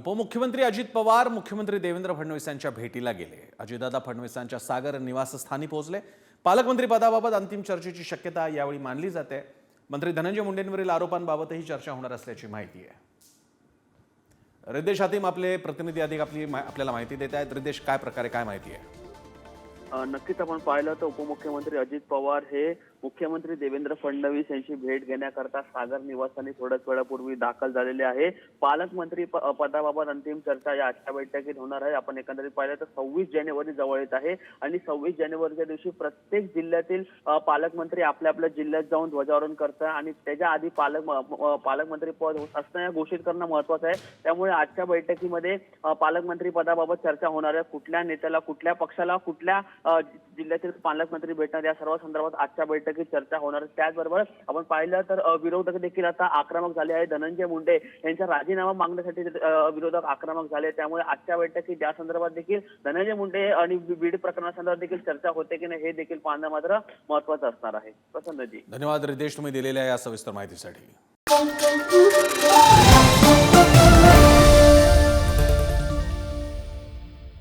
उपमुख्यमंत्री अजित पवार मुख्यमंत्री देवेंद्र फडणवीस यांच्या भेटीला गेले. अजितदादा फडणवीसांच्या सागर निवासस्थानी पोहोचले. पालकमंत्री पदाबाबत अंतिम चर्चेची शक्यता यावेळी मानली जाते. मंत्री धनंजय मुंडेंवरील आरोपांबाबतही चर्चा होणार असल्याची माहिती आहे. रिदेश हातीम आपले प्रतिनिधी अधिक आपली आपल्याला माहिती देत आहेत. रिदेश काय प्रकारे काय माहिती आहे? नक्कीच आपण पाहिलं तर उपमुख्यमंत्री अजित पवार हे मुख्यमंत्री देवेंद्र फडणवीस यांची भेट घेण्याकरता सागर निवासाने थोड्याच वेळापूर्वी दाखल झालेले आहे. पालकमंत्री प- पदाबाबत अंतिम चर्चा या आजच्या बैठकीत होणार आहे. आपण एकंदरीत पाहिलं तर सव्वीस जानेवारी जवळ येत आहे आणि सव्वीस जानेवारीच्या दिवशी प्रत्येक जिल्ह्यातील पालकमंत्री आपल्या आपल्या जिल्ह्यात जाऊन ध्वजारोहण करतात आणि त्याच्या आधी पालक म- पालकमंत्री पद असणं या घोषित करणं महत्वाचं आहे. त्यामुळे आजच्या बैठकीमध्ये पालकमंत्री पदाबाबत चर्चा होणार आहे. कुठल्या नेत्याला कुठल्या पक्षाला कुठल्या जिल्ह्यातील पालकमंत्री भेटणार. या सर्व संदर्भात आजच्या बैठकीत चर्चा होणार. त्याचबरोबर आपण पाहिलं तर विरोधक देखील आता आक्रमक झाले आहे धनंजय मुंडे यांचा राजीनामा मागण्यासाठी विरोधक आक्रमक झाले त्यामुळे आजच्या बैठकीत या संदर्भात देखील धनंजय मुंडे आणि बीड प्रकरणासंदर्भात देखील चर्चा होते की नाही हे देखील पाहणं मात्र महत्वाचं असणार आहे. प्रसन्नजी. धन्यवाद. रिदेश तुम्ही दिलेल्या या सविस्तर माहितीसाठी.